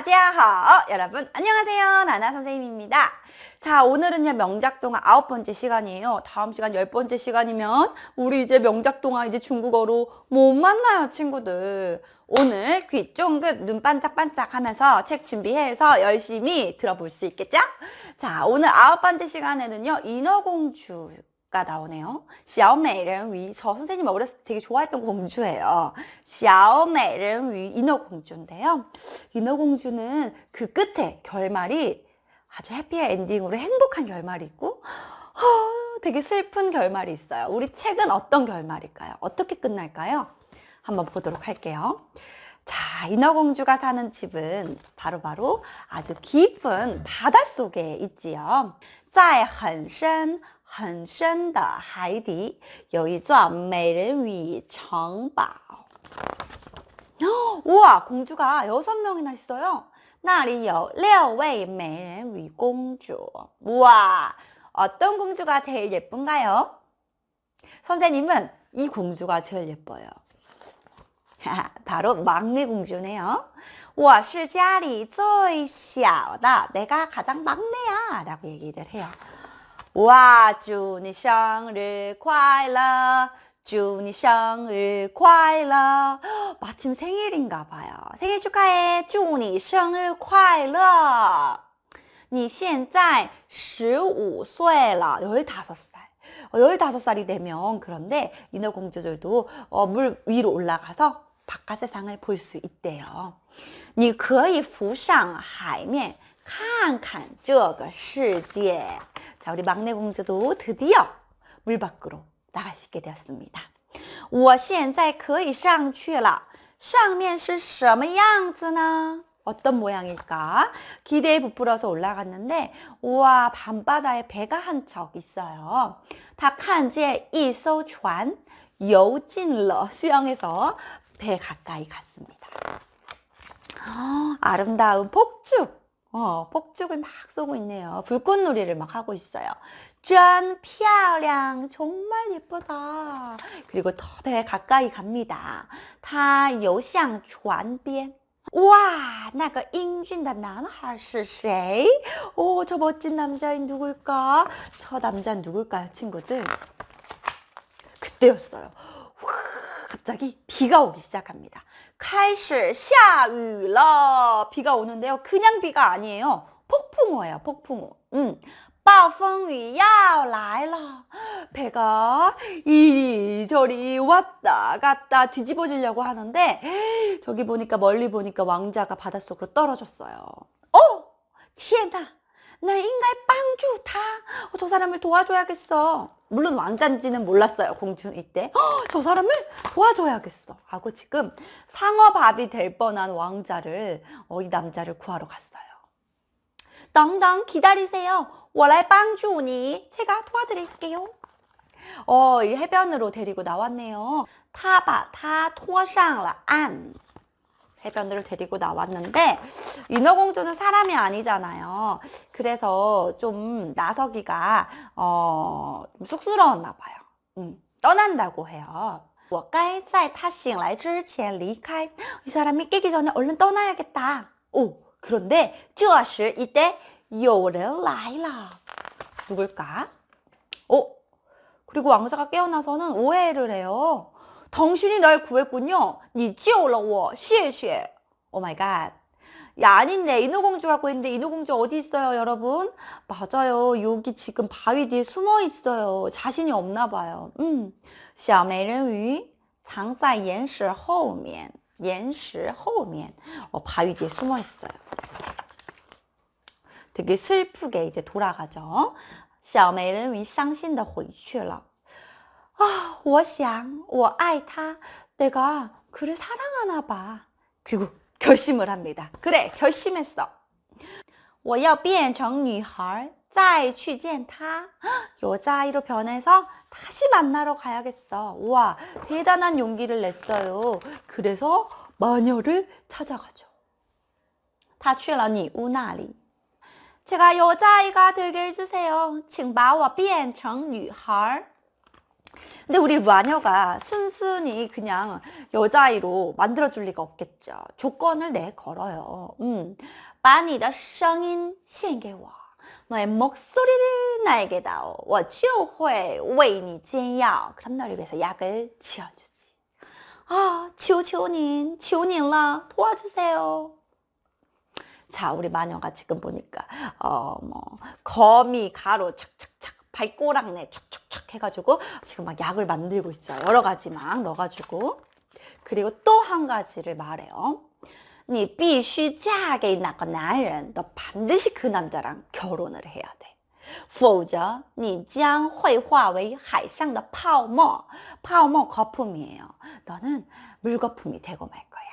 다지아하 여러분 안녕하세요. 나나 선생님입니다. 자 오늘은요 명작 동화 아홉 번째 시간이에요. 다음 시간 열 번째 시간이면 우리 이제 명작 동화 이제 중국어로 못 만나요 친구들. 오늘 귀 쫑긋 눈 반짝반짝 하면서 책 준비해서 열심히 들어볼 수 있겠죠? 자 오늘 아홉 번째 시간에는요 인어공주 가 나오네요. 小美人鱼. 저 선생님 어렸을 때 되게 좋아했던 공주예요. 小美人鱼 인어공주인데요. 인어공주는 그 끝에 결말이 아주 해피 엔딩으로 행복한 결말이 있고 어, 되게 슬픈 결말이 있어요. 우리 책은 어떤 결말일까요? 어떻게 끝날까요? 한번 보도록 할게요. 자, 인어공주가 사는 집은 바로바로 바로 아주 깊은 바닷속에 있지요. 在很深 很深的海底有一座美人鱼城堡. 우와, 공주가 여섯 명이나 있어요. 那里有六位美人鱼公主. 우와, 어떤 공주가 제일 예쁜가요? 선생님은 이 공주가 제일 예뻐요. 바로 막내 공주네요. 我是家里最小的, 내가 가장 막내야 라고 얘기를 해요. 와, 祝你生日快乐. 祝你生日快乐. 마침 생일인가 봐요. 생일 축하해. 祝你生日快乐.你现在15岁了. 15살. 15살이 되면 그런데 인어공주들도 어, 물 위로 올라가서 바깥 세상을 볼 수 있대요. 你可以浮上海面 看看这个世界. 자, 우리 막내 공주도 드디어 물 밖으로 나갈 수 있게 되었습니다. 我现在可以上去了.上面是什么样子呢? 어떤 모양일까? 기대에 부풀어서 올라갔는데 우와 밤바다에 배가 한 척 있어요. 他看见一艘船游进了 수영해서 배 가까이 갔습니다. 어, 아름다운 폭죽. 어, 폭죽을 막 쏘고 있네요. 불꽃놀이를 막 하고 있어요. 짠, 漂亮. 정말 예쁘다. 그리고 더 배 가까이 갑니다. 他游向船边. 와, 那个英俊的男孩是谁? 오, 저 멋진 남자인 누굴까? 저 남자는 누굴까요, 친구들? 그때였어요. 와, 갑자기 비가 오기 시작합니다. 开始下雨了. 비가 오는데요. 그냥 비가 아니에요. 폭풍우예요. 폭풍우. 음. 暴风雨要来了. 배가 이리저리 왔다 갔다 뒤집어지려고 하는데 저기 보니까 멀리 보니까 왕자가 바닷속으로 떨어졌어요. 어! 天哪! 나 나 인가의 빵주 다저 어, 사람을 도와줘야겠어. 물론 왕자인지는 몰랐어요. 공준 이때. 허, 저 사람을 도와줘야겠어. 하고 지금 상어밥이 될 뻔한 왕자를 어, 이 남자를 구하러 갔어요. 덩덩 기다리세요. 원래 빵주 오니 제가 도와드릴게요. 어, 이 해변으로 데리고 나왔네요. 타바 타 통화상라 안. 해변으로 데리고 나왔는데 인어공주는 사람이 아니잖아요. 그래서 좀 나서기가 어, 좀 쑥스러웠나 봐요. 음, 떠난다고 해요. 我该在他醒来之前离开. 이 사람이 깨기 전에 얼른 떠나야겠다. 오, 그런데 这时 이때 有人来了. 누굴까? 어? 그리고 왕자가 깨어나서는 오해를 해요. 당신이 날 구했군요. 你救了我,谢谢. 오 마이 갓. 야, 아닌데. 인어공주 갖고 있는데 인어공주 어디 있어요, 여러분? 맞아요. 여기 지금 바위 뒤에 숨어 있어요. 자신이 없나 봐요. 음. 小美人鱼藏在岩石后面.岩石后面. 어, 바위 뒤에 숨어 있어요. 되게 슬프게 이제 돌아가죠. 小美人鱼伤心的回去了. 아, 我想,我爱他. 내가 그를 사랑하나 봐. 그리고 결심을 합니다. 그래, 결심했어. 我要变成女孩,再去见他. 여자아이로 변해서 다시 만나러 가야겠어. 우와, 대단한 용기를 냈어요. 그래서 마녀를 찾아가죠. 他去了女巫那里. 제가 여자아이가 되게 해주세요. 请把我变成女孩. 근데 우리 마녀가 순순히 그냥 여자아이로 만들어줄 리가 없겠죠. 조건을 내 걸어요. 음, 把你的声音献给我. 너의 목소리를 나에게 다오. 我就会为你煎药. 그럼 너를 위해서 약을 지어주지. 아, 求求您,求您了. 도와주세요. 자, 우리 마녀가 지금 보니까 어 뭐 거미 가루 착착착 발꼬락내 촉촉 촉 해가지고 지금 막 약을 만들고 있어요. 여러 가지 막 넣어가지고 그리고 또 한 가지를 말해요. 你必须嫁给那个男人. 너 반드시 그 남자랑 결혼을 해야 돼. 否则你将会化为海上的泡沫.泡沫 거품이에요. 너는 물거품이 되고 말 거야.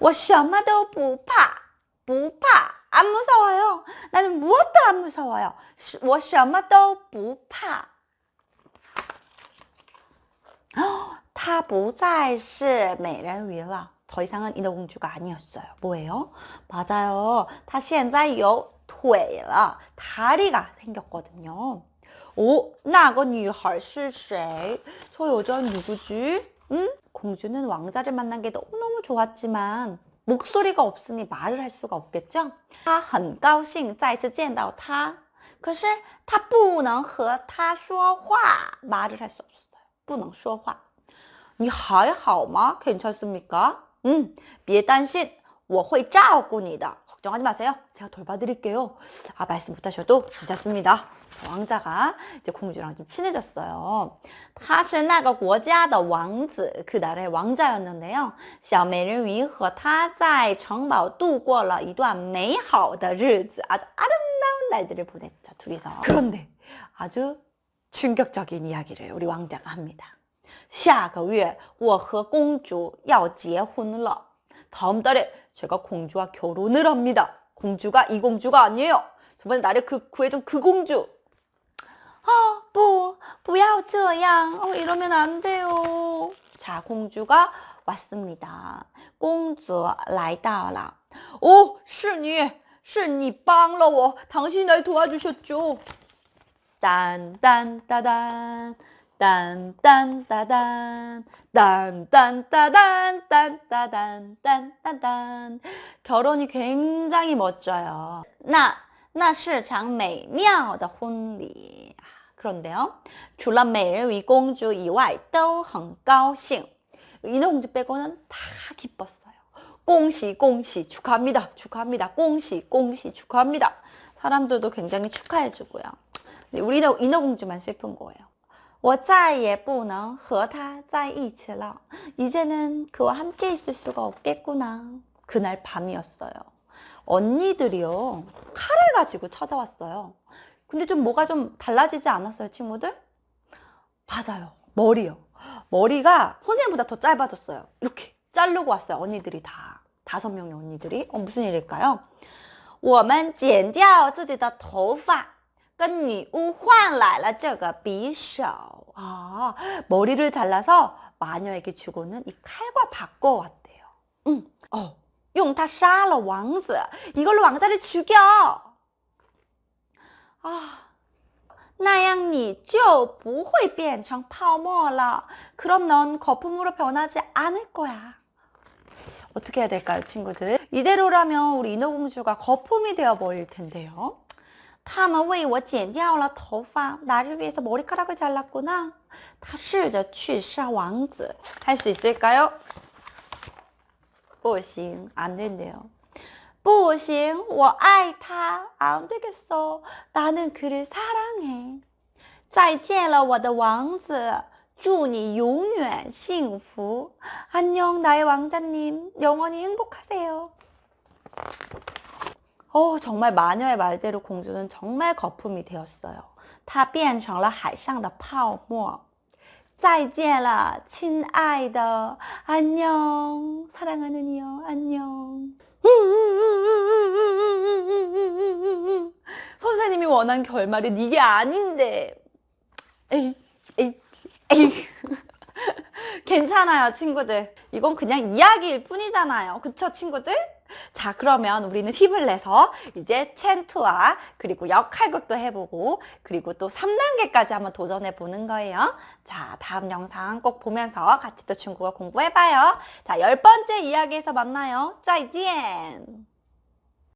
我什么都不怕.不怕, 안 무서워요. 나는 무엇도 안 무서워요. 我什么都不怕.她不再是美人鱼了. 더 이상은 인어공주가 아니었어요. 뭐예요? 맞아요. 她现在有腿了. 다리가 생겼거든요. 오, 那个女孩是谁? 저 여자 누구지? 응? 공주는 왕자를 만난 게 너무너무 좋았지만 목소리가 없으니 말을 할 수가 없겠죠? 她很高兴再次见到他.可是她不能和他说话. 말을 할 수 없었어요. 不能说话.你还好吗? 괜찮습니까? 음, 别担心,我会照顾你的. 걱정하지 마세요. 제가 돌봐드릴게요. 아, 말씀 못하셔도 괜찮습니다. 왕자가 이제 공주랑 좀 친해졌어요. 他是那个国家的王子, 그 나라의 왕자였는데요. 小美人鱼和他在城堡度过了一段美好的日子. 아주 아름다운 날들을 보냈죠, 둘이서. 그런데 아주 충격적인 이야기를 우리 왕자가 합니다. 下个月我和公主要结婚了. 다음 달에 제가 공주와 결혼을 합니다. 공주가 이 공주가 아니에요. 저번에 나를 그 구해준 그 공주. 아, 不,不要这样. 어, 이러면 안 돼요. 자, 공주가 왔습니다. 公主来到了. 오, 是你,是你帮了我. 당신이 날 도와주셨죠. 딴딴따단. 딴딴따단 딴딴따단 딴따단 딴딴딴 결혼이 굉장히 멋져요. 那那是场美妙的婚礼. 그런데요. 除了美人鱼公主以外都很高兴. 인어공주 빼고는 다 기뻤어요. 恭喜恭喜 축하합니다. 축하합니다. 恭喜恭喜 축하합니다. 사람들도 굉장히 축하해 주고요. 우리 인어, 인어공주만 슬픈 거예요. 我再也不能和他在一起了. 이제는 그와 함께 있을 수가 없겠구나. 그날 밤이었어요. 언니들이요. 칼을 가지고 찾아왔어요. 근데 좀 뭐가 좀 달라지지 않았어요, 친구들? 맞아요. 머리요. 머리가 선생님보다 더 짧아졌어요. 이렇게 자르고 왔어요. 언니들이 다. 다섯 명의 언니들이. 어, 무슨 일일까요? 我们剪掉自己的头发。 跟女巫换来了这个匕首. 아, 머리를 잘라서 마녀에게 주고는 이 칼과 바꿔왔대요. 응, 어, 用它杀了王子. 이걸로 왕자를 죽여. 아, 那样你就不会变成泡沫了. 그럼 넌 거품으로 변하지 않을 거야. 어떻게 해야 될까요, 친구들? 이대로라면 우리 인어공주가 거품이 되어 버릴 텐데요. 他们为我剪掉了头发. 나를 위해서 머리카락을 잘랐구나. 他试着去杀王子. 할 수 있을까요? 不行, 안 된대요. 不行,我爱他. 안 되겠어. 나는 그를 사랑해. 再见了我的王子.祝你永远幸福. 안녕, 나의 왕자님. 영원히 행복하세요. 어, 정말 마녀의 말대로 공주는 정말 거품이 되었어요. 她变成了海上的泡沫.再见了,亲爱的. 안녕. 사랑하는 이요. 안녕. 선생님이 원한 결말은 이게 아닌데. 에이, 에이, 에이. 괜찮아요, 친구들. 이건 그냥 이야기일 뿐이잖아요. 그쵸, 친구들? 자, 그러면 우리는 힘을 내서 이제 챈투와 그리고 역할극도 해보고 그리고 또 3단계까지 한번 도전해 보는 거예요. 자, 다음 영상 꼭 보면서 같이 또 중국어 공부해봐요. 자, 열 번째 이야기에서 만나요. 再见!